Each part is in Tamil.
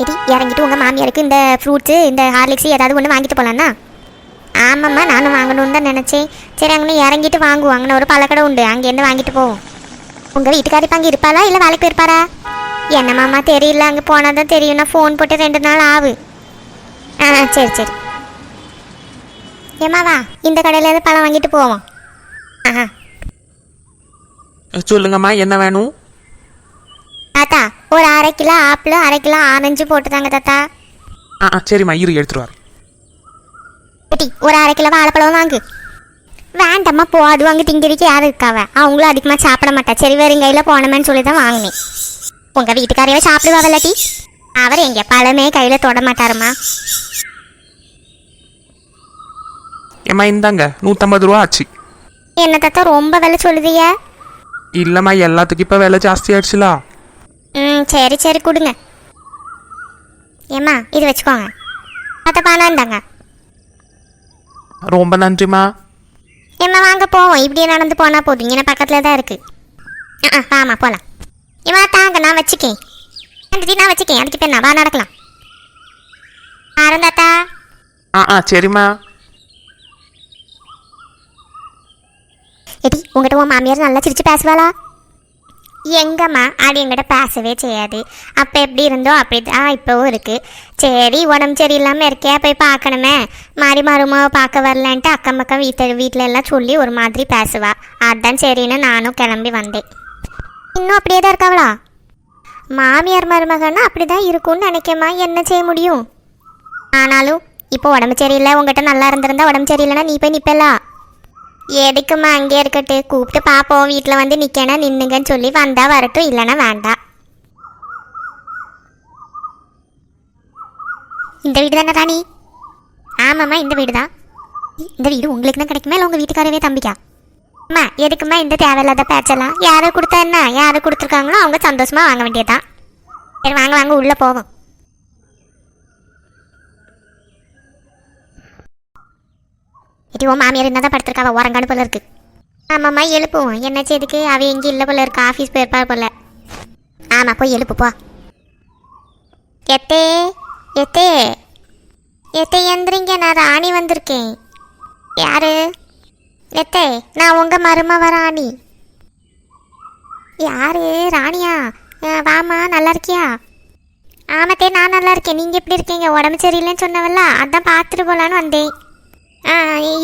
எடி இறங்கிட்டு உங்கள் மாமியாருக்கு இந்த ஃப்ரூட்ஸு இந்த ஹார்லிக்ஸு ஏதாவது ஒன்று வாங்கிட்டு போகலான்னா ஆமாம்மா நானும் வாங்கணும்னு தான் நினச்சேன். சரி அங்கே இறங்கிட்டு வாங்குவோம் ஒரு பழக்கடை உண்டு. அங்கேருந்து வாங்கிட்டு போவோம் உங்கள் வீட்டுக்காரி இப்போ அங்கே இருப்பாளா இல்லை வேலைக்கு போயிருப்பாரா? என்னம்மாம்மா தெரியல. அங்கே போனால் தான் தெரியும். நான் ஃபோன் போட்டு ரெண்டு நாள் ஆகு ஆ சரி சரி. ஏம்மாவா இந்த கடையிலேருந்து பழம் வாங்கிட்டு போவோம். ஆஹா. சொல்லுங்கம்மா என்ன வேணும்? ஒரு அரை கிலோ ஆப்பிள் அரை கிலோ ஆரஞ்சு போட்டுதாங்க தாத்தா. ஆ ஆ, சரிம்மா இரு எடுத்துட்டு வரேன். குட்டி ஒரு அரை கிலோ வாழைப்பழம் வாங்கு. வேண்டாம்மா போது அங்கே திங்கிறதுக்கு யாரும் இருக்காவ? அவங்களும் அதிகமாக சாப்பிட மாட்டா. சரி வெறும் கையில் போனமேன்னு சொல்லி தான் வாங்கினேன். உங்கள் வீட்டுக்காரையோ சாப்பிடுவா இல்லாட்டி அவர் எங்க பழமே கையில் தொட மாட்டாருமா ஏம்மா இந்தாங்க நூற்றம்பது ரூபா ஆச்சு. என்ன தாத்தா ரொம்ப விலை சொல்லுதிய இல்லைம்மா எல்லாத்துக்கும் இப்போ விலை ஜாஸ்தி ஆயிடுச்சுலா. ம் சரி சரி கொடுங்க. ஏம்மா இது வச்சுக்கோங்க. தாத்தா பணம் இந்தாங்க ரொம்ப நன்றிம்மா. ஏம்மா வாங்க போவோம். இப்படியே நடந்து போனால் போதும். இங்கே பக்கத்தில் தான் இருக்கு. ஆ ஆ, வாம்மா போகலாம் ஏம்மா தாங்க நான் வச்சுக்கேன். ஆண்டி நான் வச்சுக்கேன். அதுக்கு என்ன வா நடக்கலாம். ஆரந்தாத்தா. ஆ ஆ சரிம்மா. எடி உங்ககிட்ட உன் மாமியார் நல்லா சிரிச்சு பேசுவாளா? எங்கம்மா? அது எங்கிட்ட பேசவே செய்யாது. அப்போ எப்படி இருந்தோ அப்படி தான் இப்போவும் இருக்குது சரி உடம்பு சரியில்லாமல் இருக்கே போய் பார்க்கணுமே. மாறி மருமாவை பார்க்க வரலன்ட்டு அக்கம் பக்கம் வீட்டு வீட்டில் எல்லாம் சொல்லி ஒரு மாதிரி பேசுவா. அதான் சரின்னு நானும் கிளம்பி வந்தேன். இன்னும் அப்படியே தான் இருக்காவளா? மாமியார் மருமகன்னா அப்படி தான் இருக்கும்னு நினைக்கமா என்ன செய்ய முடியும்? ஆனாலும் இப்போ உடம்பு சரியில்லை உங்ககிட்ட நல்லா இருந்திருந்தா உடம்பு சரியில்லைன்னா நீ போய் நிப்பலா எதுக்கும்மா அங்கே இருக்கட்டு? கூப்பிட்டு பார்ப்போம் வீட்டில் வந்து நிற்கணும் நின்னுங்கன்னு சொல்லி வந்தால் வரட்டும் இல்லைன்னா வேண்டாம் இந்த வீடு தானே ராணி? ஆமாம்மா இந்த வீடு தான். இந்த வீடு உங்களுக்கு தான் கிடைக்குமா? இல்லை உங்கள் வீட்டுக்காரவே தம்பிக்கா? அம்மா எதுக்கும்மா இந்த தேவையில்லாத பேச்செல்லாம் யாரை கொடுத்தா என்ன? யாரை கொடுத்துருக்காங்களோ அவங்க சந்தோஷமாக வாங்க வேண்டியதான் சரி வாங்க வாங்க உள்ளே போவோம். இது உன் மாமியார் என்ன தான் படுத்திருக்காவ உரங்காடு போல இருக்கு. ஆமாம்மா எழுப்புவோம். என்ன செய்துக்கு? அவ எங்கே இல்லை போல இருக்கு. ஆஃபீஸ் போயிருப்பார் போல. ஆமாம் போய் எழுப்பு போ. எத்தே எத்தே எத்தே எந்திரிங்க. நான் ராணி வந்திருக்கேன். யாரு? எத்தே நான் உங்கள் மருமவ ராணி. யாரு? ராணியா? வாமா நல்லா இருக்கியா? ஆமாத்தே நான் நல்லா இருக்கேன். நீங்கள் எப்படி இருக்கீங்க? உடம்பு சரியில்லைன்னு சொன்னவல்ல. அதான் பார்த்துட்டு போகலான்னு வந்தேன்.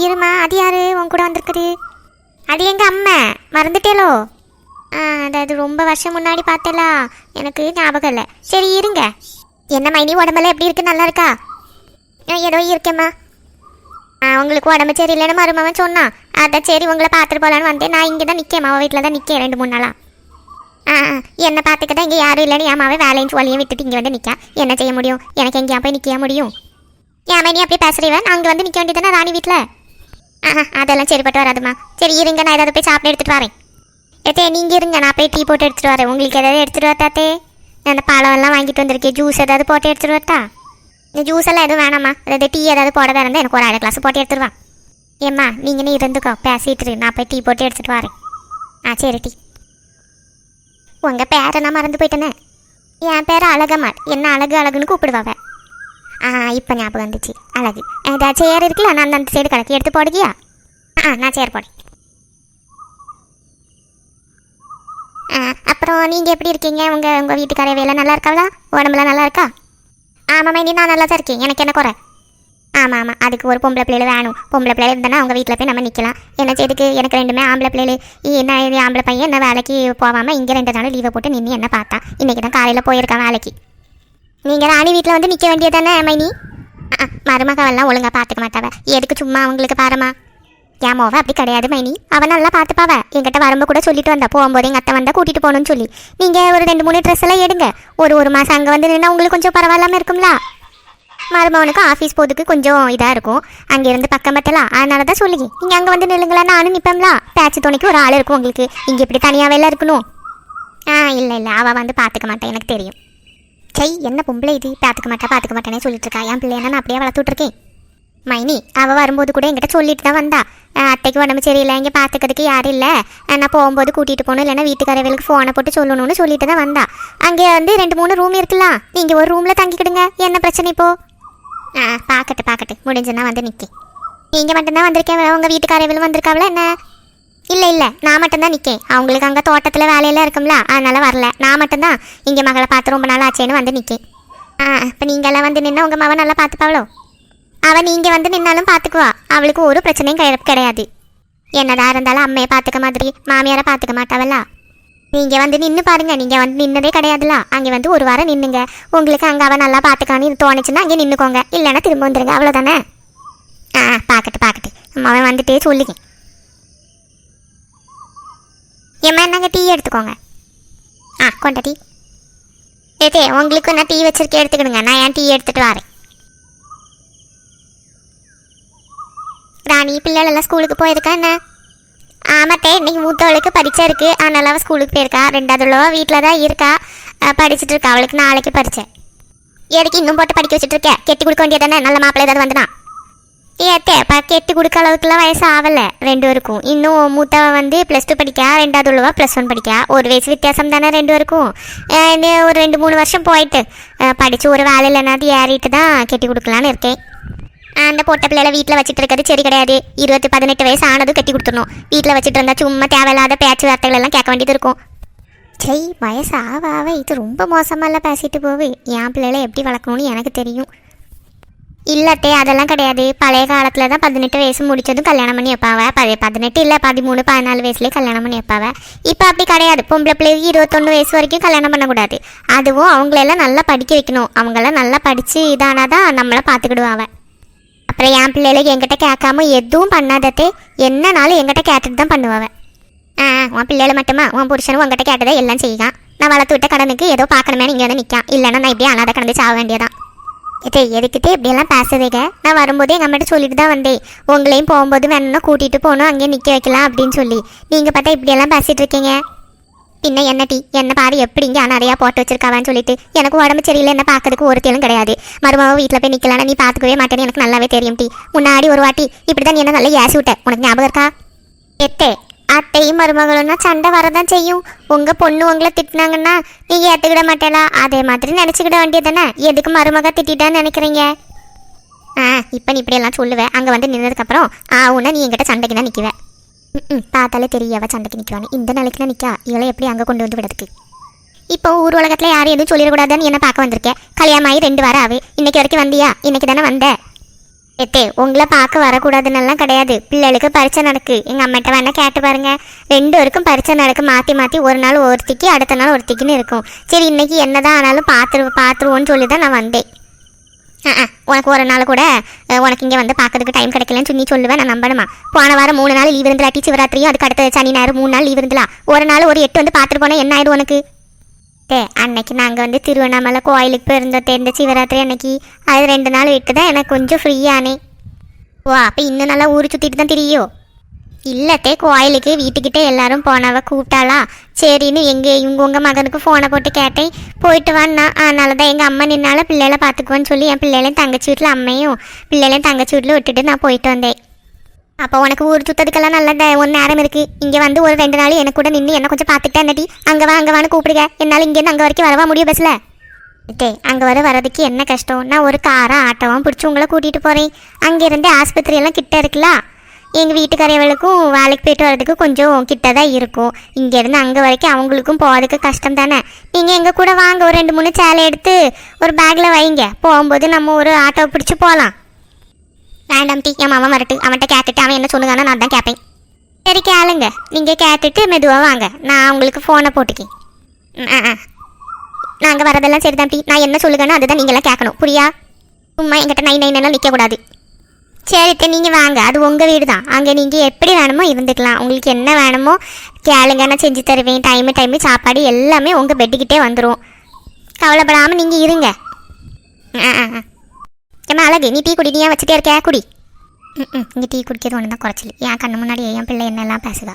இருமா அது யார்? உன் கூட வந்திருக்குது. அது எங்கள் அம்மா? மறந்துட்டேலோ? ஆ அதாவது ரொம்ப வருஷம் முன்னாடி பார்த்தேலா. எனக்கு ஞாபகம் இல்லை. சரி இருங்க. என்ன மைனி உடம்பெல்லாம் எப்படி இருக்கு? நல்லா இருக்கா? ஆ ஏதோ இருக்கேம்மா. ஆ உங்களுக்கு உடம்பு சரியில்லைன்னு மருமவன் சொன்னான். அதான் சரி உங்களை பார்த்துட்டு போகலான்னு வந்தேன். நான் இங்கே தான் நிற்கேன் மாவ வீட்டில் தான் நிற்கேன் ரெண்டு மூணு நாளாக ஆ ஆ, என்னை பார்த்துக்க தான் இங்கே யாரும் இல்லைன்னு என் மாவே வேலையின் சொல்லியும் விட்டுட்டு இங்கே வந்து நிற்கா என்ன செய்ய முடியும்? எனக்கு எங்கேயா போய் நிற்க முடியும். ஏன் நீ அப்படி பேசுறீவன் அங்கே வந்து நிற்க வேண்டியதானே ராணி வீட்டில் ஆஹா அதெல்லாம் சரிப்பட்டு வராதுமா சரி இருங்க நான் ஏதாவது போய் சாப்பிட எடுத்துகிட்டு வரேன். ஏத்தே நீங்கள் இருங்க நான் போய் டீ போட்டு எடுத்துகிட்டு வரேன். உங்களுக்கு ஏதாவது எடுத்துகிட்டு வரத்தாத்தே நான் அந்த பழம் எல்லாம் வாங்கிட்டு வந்திருக்கேன். ஜூஸ் ஏதாவது போட்டு எடுத்துகிட்டு வரட்டா? இந்த ஜூஸ் எல்லாம் எதுவும் வேணாம்மா. அதாவது டீ ஏதாவது போட இருந்தால் எனக்கு ஒரு அரை கிளாஸ் போட்டு எடுத்துருவான் ஏம்மா நீங்களே இருந்துக்கோ. பேசிட்டு இரு. நான் போய் டீ போட்டு எடுத்துகிட்டு வரேன். ஆ சரி டீ. உங்கள் பேரை நான் மறந்து போயிட்டேனே. என் பேர் அழகம்மாள் என்ன அழகு அழகுன்னு கூப்பிடுவாவ இப்போ ஞாபகம் வந்துச்சு. அழகு. ஏதாவது சேர் இருக்குல்ல நான் அந்த சைடு கிடக்கு எடுத்து போடுகியா? ஆ நான் சேர் போடு. ஆ அப்புறம் நீங்கள் எப்படி இருக்கீங்க? உங்கள் உங்கள் வீட்டுக்கார வேலை நல்லா இருக்காதா உடம்புலாம் நல்லா இருக்கா? ஆமாம் நீ நான் நல்லா தான் இருக்கேன். எனக்கு என்ன குறை? ஆமாம் ஆமாம் அதுக்கு ஒரு பொம்பளை பிள்ளைகள் வேணும். பொம்பளை பிள்ளைகள் இருந்தானா அவங்க வீட்டில் போய் நம்ம நிற்கலாம் என்ன செய்துக்கு? எனக்கு ரெண்டுமே ஆம்பளை பிள்ளைகள் என்ன இது ஆம்பளை பையன் என்ன வேலைக்கு போகாமல் இங்கே ரெண்டு நாள் லீவை போட்டு நின்று என்ன பார்த்தா இன்றைக்கி தான் காலையில் போயிருக்கான் வேலைக்கு. நீங்கள் ராணி வீட்டில் வந்து நிற்க வேண்டியது தானே மைனி ஆ மருமகவெல்லாம் ஒழுங்காக பார்த்துக்க மாட்டாவ. எதுக்கு சும்மா அவங்களுக்கு பாருமா? என் மோவ அப்படி கிடையாது மைனி. அவன் நல்லா பார்த்துப்பாவ என்கிட்ட வரும்போது கூட சொல்லிட்டு வந்தா. போகும்போது எங்கள் அத்தை வந்தால் கூட்டிகிட்டு போகணும்னு சொல்லி. நீங்கள் ஒரு ரெண்டு மூணு ட்ரெஸ் எல்லாம் எடுங்க. ஒரு ஒரு மாதம் அங்கே வந்து நின்னா உங்களுக்கு கொஞ்சம் பரவாயில்லாமல் இருக்கும்ல? மருமவனுக்கு ஆஃபீஸ் போகிறதுக்கு கொஞ்சம் இதாக இருக்கும். அங்கேருந்து பக்கம் பத்தலாம் அதனால தான் சொல்லுங்க நீங்கள் அங்கே வந்து நில்லுங்களா நானும் நிற்பம்ல பேச்சு துணைக்கு ஒரு ஆள் இருக்கும் உங்களுக்கு. இங்கே இப்படி தனியாகவே வேலை இருக்கணும். ஆ இல்லை இல்லை. அவள் வந்து பார்த்துக்க மாட்டேன் எனக்கு தெரியும். சை என்ன பொம்பளை இது? பார்த்துக்க மாட்டா பார்த்துக்க மாட்டேனே சொல்லிட்டு இருக்கா என் பிள்ளைய நான் அப்படியே வளர்த்துட்ருக்கேன். மைனி அவள் வரும்போது கூட என்கிட்ட சொல்லிட்டு தான் வந்தா. அத்தைக்கு உடம்பு சரியில்லை இங்கே பார்த்துக்கிறதுக்கு யாரும் இல்லை. நான் போகும்போது கூட்டிகிட்டு போகணும் இல்லைன்னா வீட்டுக்காரர்களுக்கு ஃபோனை போட்டு சொல்லணும்னு சொல்லிட்டு தான் வந்தா. அங்கே வந்து ரெண்டு மூணு ரூம் இருக்கலாம். நீங்கள் ஒரு ரூமில் தங்கிக்கிடுங்க. என்ன பிரச்சனை இப்போ? ஆ பார்க்கட்டு பார்க்கட்டு முடிஞ்சுன்னா வந்து நிற்கி நீங்கள் மட்டும்தான் வந்திருக்கேன் உங்கள் வீட்டுக்காரர்களும் வந்திருக்காங்களா என்ன? இல்லை இல்லை. நான் மட்டும்தான் நிற்கேன் அவங்களுக்கு அங்கே தோட்டத்தில் வேலையெல்லாம் இருக்கும்ல அதனால் வரல. நான் மட்டும்தான் இங்கே மகளை பார்த்து ரொம்ப நாள் ஆச்சேன்னு வந்து நிற்கேன் ஆ இப்போ நீங்கள்லாம் வந்து நின்று உங்கள் மகன் நல்லா பார்த்துப்பாவளோ அவள் நீங்கள் வந்து நின்னாலும் பார்த்துக்குவா. அவளுக்கு ஒரு பிரச்சனையும் கிடை- கிடையாது. என்னதான் இருந்தாலும் அம்மையை பார்த்துக்க மாதிரி மாமியாரை பார்த்துக்க மாட்டாவல்ல நீங்கள் வந்து நின்று பாருங்க. நீங்கள் வந்து நின்னதே கிடையாதுல. அங்கே வந்து ஒரு வாரம் நின்னுங்க. உங்களுக்கு அங்கே அவள் நல்லா பார்த்துக்கான்னு தோணுச்சுன்னா அங்கே நின்றுக்கோங்க இல்லைன்னா திரும்ப வந்துடுங்க அவ்வளோதானே ஆ பார்க்கட்டு பார்க்கட்டு. அம்மாவை வந்துட்டே சொல்லுங்க. ஏம்மா என்னங்க டீ எடுத்துக்கோங்க. ஆ கொண்ட டீ. ஏதே உங்களுக்கு நான் டீ வச்சிருக்கேன் எடுத்துக்கிடுங்க. நான் ஏன் டீ எடுத்துகிட்டு வரேன். ராணி பிள்ளைகளெல்லாம் ஸ்கூலுக்கு போயிருக்கா என்ன? ஆமாத்தே இன்னைக்கு மூத்தவளுக்கு பரீட்சை இருக்கு. அதனால அவள் ஸ்கூலுக்கு போயிருக்கா. ரெண்டாவது உள்ளவ வீட்டில் தான் இருக்கா. படிச்சுட்டு இருக்கா. அவளுக்கு நாளைக்கு பரீட்சை எதுக்கு இன்னும் போட்டு படிக்க வச்சுட்டு இருக்கேன் கெட்டி கொடுக்க வேண்டியதானே நல்ல மாப்பிள்ளை ஏதாவது வந்துனா. ஏத்தே இப்போ கெட்டி கொடுக்க அளவுக்குலாம் வயசு ஆகலை ரெண்டு பேருக்கும் இன்னும் மூத்தவ வந்து ப்ளஸ் டூ படிக்கா ரெண்டாவது உள்ளவா ப்ளஸ் ஒன் படிக்கா ஒரு வயசு வித்தியாசம் தானே ரெண்டு பேருக்கும் இன்னும் ஒரு ரெண்டு மூணு வருஷம் போயிட்டு படித்து ஒரு வேலை இல்லைனாது ஏறிட்டு தான் கெட்டி கொடுக்கலான்னு இருக்கேன். அந்த பொட்டை பிள்ளைல வீட்டில் வச்சுட்டு இருக்கிறது சரி கிடையாது. இருபத்தி பதினெட்டு வயசு ஆனதும் கட்டி கொடுத்துடணும். வீட்டில் வச்சுட்டு இருந்தால் சும்மா தேவையில்லாத பேச்சு வார்த்தைகள் எல்லாம் கேட்க வேண்டியது இருக்கும். சரி வயசு ஆவ ஆவ இது ரொம்ப மோசமாலாம் பேசிட்டு போவு என் பிள்ளைகளை எப்படி வளர்க்கணும்னு எனக்கு தெரியும். இல்லத்தே அதெல்லாம் கிடையாது. பழைய காலத்தில் தான் பதினெட்டு வயசு முடிச்சதும் கல்யாணம் பண்ணி வைப்பாவ. பழைய பதினெட்டு இல்லை பதிமூணு பதினாலு வயசுலேயே கல்யாணம் பண்ணி வைப்பாவ. இப்போ அப்படி கிடையாது. பொம்பளை பிள்ளைக்கு இருபத்தொன்று வயசு வரைக்கும் கல்யாணம் பண்ணக்கூடாது அதுவும் அவங்களெல்லாம் நல்லா படிக்க வைக்கணும். அவங்களாம் நல்லா படித்து இதானாதான் நம்மளை பார்த்துக்கிடுவாவ அப்புறம் என் பிள்ளைகளுக்கு என்கிட்ட கேட்காம எதுவும் பண்ணாதத்தே. என்னனாலும் என்கிட்ட கேட்டுட்டு தான் பண்ணுவாவ. ஆ உன் பிள்ளைகளை மட்டுமா? உன் புருஷனும் உங்ககிட்ட கேட்டதை எல்லாம் செய்யான் நான் வளர்த்து விட்ட கடனுக்கு ஏதோ பார்க்கணுமே இங்கே வந்து நிற்கான் இல்லைன்னா நான் இப்படியே அனாதை கடந்து சாக வேண்டியதான் இதே எதுக்கிட்டே இப்படியெல்லாம் பேசுறீங்க நான் வரும்போதே எங்கள் அம்மாட்ட சொல்லிட்டு தான் வந்தேன். உங்களையும் போகும்போது வேணும்னா கூட்டிகிட்டு போகணும் அங்கேயே நிற்க வைக்கலாம் அப்படின்னு சொல்லி. நீங்கள் பார்த்தா இப்படியெல்லாம் பேசிகிட்டு இருக்கீங்க. பின்ன என்ன டீ? என்ன பாரு எப்படி இங்கே நிறையா போட்டு வச்சிருக்காவான்னு சொல்லிட்டு. எனக்கு உடம்பு சரியில்லை என்ன பார்க்கறதுக்கு ஒருத்தையும் கிடையாது. மருமாவை வீட்டில் போய் நிற்கலாம் நீ பார்த்துக்கவே மாட்டேன்னு எனக்கு நல்லாவே தெரியும் டீ. முன்னாடி ஒரு வாட்டி இப்படி தான் நீ என்ன நல்லா ஏசி விட்ட? உனக்கு ஞாபகம் இருக்கா? எத்தே அத்தையும் மருமகளும்னா சண்டை வரதான் செய்யும். உங்கள் பொண்ணு உங்களை திட்டினாங்கன்னா நீங்க ஏற்றுக்கிட மாட்டேலா அதே மாதிரி நினச்சிக்கிட வேண்டியதானே எதுக்கு மருமக திட்டான்னு நினைக்கிறீங்க? ஆ இப்போ நீ இப்படியெல்லாம் சொல்லுவேன் அங்கே வந்து நின்னதுக்கப்புறம் ஆ உன்ன நீ என்கிட்ட சண்டைக்கு தான் நிற்குவேன் ம் பார்த்தாலே தெரியவ சண்டைக்கு நிற்கிறான்னு இந்த நிலைக்கு நிற்கா இவளை எப்படி அங்கே கொண்டு வந்து விடுறதுக்கு? இப்போ ஊர் உலகத்தில் யாரும் எதுவும் சொல்லிடக்கூடாதுன்னு என்ன பார்க்க வந்திருக்கேன் கல்யாணம் ஆகி ரெண்டு வாரம் ஆகு இன்னைக்கு வரைக்கும் வந்தியா? இன்னைக்கு தானே வந்தேன் எத்தே உங்களை பார்க்க வரக்கூடாதுன்னெல்லாம் கிடையாது. பிள்ளைகளுக்கு பரீட்சை நடக்கு. எங்கள் அம்மாட்ட வேணால் கேட்டு பாருங்க. ரெண்டு வரைக்கும் பரீட்சை நடக்கு. மாற்றி மாற்றி ஒரு நாள் ஒருத்திக்கு அடுத்த நாள் ஒருத்திக்குன்னு இருக்கும். சரி இன்னைக்கு என்னதான் ஆனாலும் பார்த்துரு பார்த்துருவோன்னு சொல்லி தான் நான் வந்தேன். ஆ ஆ, உனக்கு ஒரு நாள் கூட உனக்கு இங்கே வந்து பார்க்கறதுக்கு டைம் கிடைக்கலன்னு சொல்லி சொல்லுவேன் நான் நம்பணுமா? போன வாரம் மூணு நாள் லீவ் இருந்துலாட்டி சிவராத்திரியும் அதுக்கு அடுத்த சனி ஞாயிறு மூணு நாள் லீவ் இருந்துலா. ஒரு நாள் ஒரு எட்டு வந்து பார்த்துட்டு போனால் என்ன ஆயிடும் உனக்கு? டே அன்னைக்கு நாங்கள் வந்து திருவண்ணாமலை கோயிலுக்கு போயிருந்தோம். தெரிந்த சிவராத்திரி அன்னைக்கு. அது ரெண்டு நாள் விட்டு தான் எனக்கு கொஞ்சம் ஃப்ரீயானே ஓ அப்போ இன்னும் நல்லா ஊர் சுற்றிட்டு தான் தெரியும் இல்லத்தே கோயிலுக்கு வீட்டுக்கிட்டே எல்லாரும் போனவ கூப்பிட்டாளா? சரின்னு எங்கே இவங்க உங்கள் மகனுக்கு ஃபோனை போட்டு கேட்டேன். போயிட்டு வான்னா அதனால தான் எங்கள் அம்மா நின்னால பிள்ளைகளை பார்த்துக்குவோன்னு சொல்லி என் பிள்ளைகளையும் தங்கச்சி வீட்டில் அம்மையும் பிள்ளைகளையும் தங்கச்சி வீட்டில் விட்டுட்டு நான் போயிட்டு வந்தேன். அப்போ உனக்கு ஊர் சுத்ததுக்கெல்லாம் நல்ல ஒன் நேரம் இருக்குது இங்கே வந்து ஒரு ரெண்டு நாள் எனக்கு கூட நின்று என்ன கொஞ்சம் பார்த்துட்டே நட்டி அங்கே வா அங்கே வான்னு கூப்பிடுங்க என்னால் இங்கேருந்து அங்கே வரைக்கும் வரவா முடியும் பஸ்ஸில் டே அங்கே வர வரதுக்கு என்ன கஷ்டம்? நான் ஒரு காரா ஆட்டோவும் பிடிச்சி உங்களை கூட்டிகிட்டு போகிறேன் அங்கேருந்து ஆஸ்பத்திரி எல்லாம் கிட்ட இருக்குல்ல? எங்கள் வீட்டுக்காரவளுக்கும் வேலைக்கு போயிட்டு வரதுக்கு கொஞ்சம் கிட்ட தான் இருக்கும். இங்கேருந்து அங்கே வரைக்கும் அவங்களுக்கும் போகிறதுக்கு கஷ்டம் தானே? நீங்கள் எங்கள் கூட வாங்க ஒரு ரெண்டு மூணு சேலை எடுத்து ஒரு பேக்கில் வைங்க. போகும்போது நம்ம ஒரு ஆட்டோ பிடிச்சி போகலாம். வேண்டாம் டீ என் மாமா வரட்டு அவன்கிட்ட கேட்டுட்டு அவன் என்ன சொல்லுங்கன்னா நான் தான் கேட்பேன் சரி கேளுங்க. நீங்கள் கேட்டுட்டு மெதுவாக வாங்க. நான் உங்களுக்கு ஃபோனை போட்டுக்கேன் ம், ஆ ஆ. நாங்கள் வரதெல்லாம் சரி டீ. நான் என்ன சொல்லுங்கன்னு அதுதான் நீங்களாம் கேட்கணும் புரியா? சும்மா என்கிட்ட நை நைனெல்லாம் நிற்கக்கூடாது சரித்த நீங்கள் வாங்க. அது உங்கள் வீடு தான் அங்கே நீங்கள் எப்படி வேணுமோ இருந்துக்கலாம். உங்களுக்கு என்ன வேணுமோ கேளுங்க. நான் செஞ்சு தருவேன். டைமு டைமு சாப்பாடு எல்லாமே உங்கள் பெட்டுக்கிட்டே வந்துடும் கவலைப்படாமல் நீங்கள் இருங்க. ஆ ஆ. ஆ அழகு. நீ டீ குடி நீ ஏன் வச்சுட்டே இருக்க? குடி. ம் ம். இங்கே டீ குடிக்கிறது ஒன்று தான் குறைச்சல். என் கண்ணு முன்னாடி என் பிள்ளை என்னெல்லாம் பேசுதா?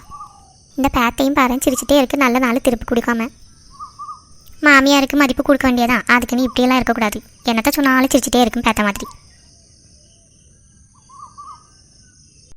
இந்த பேத்தையும் பாரு சிரிச்சிட்டே இருக்கு. நல்ல நாள் திருப்பி கொடுக்காம. மாமியாருக்கு மதிப்பு கொடுக்க வேண்டியதான் அதுக்கு நீ இப்படியெல்லாம் இருக்கக்கூடாது. என்னத்த சொன்னாலும் சிரிச்சிட்டே இருக்கும் பேத்த மாதிரி.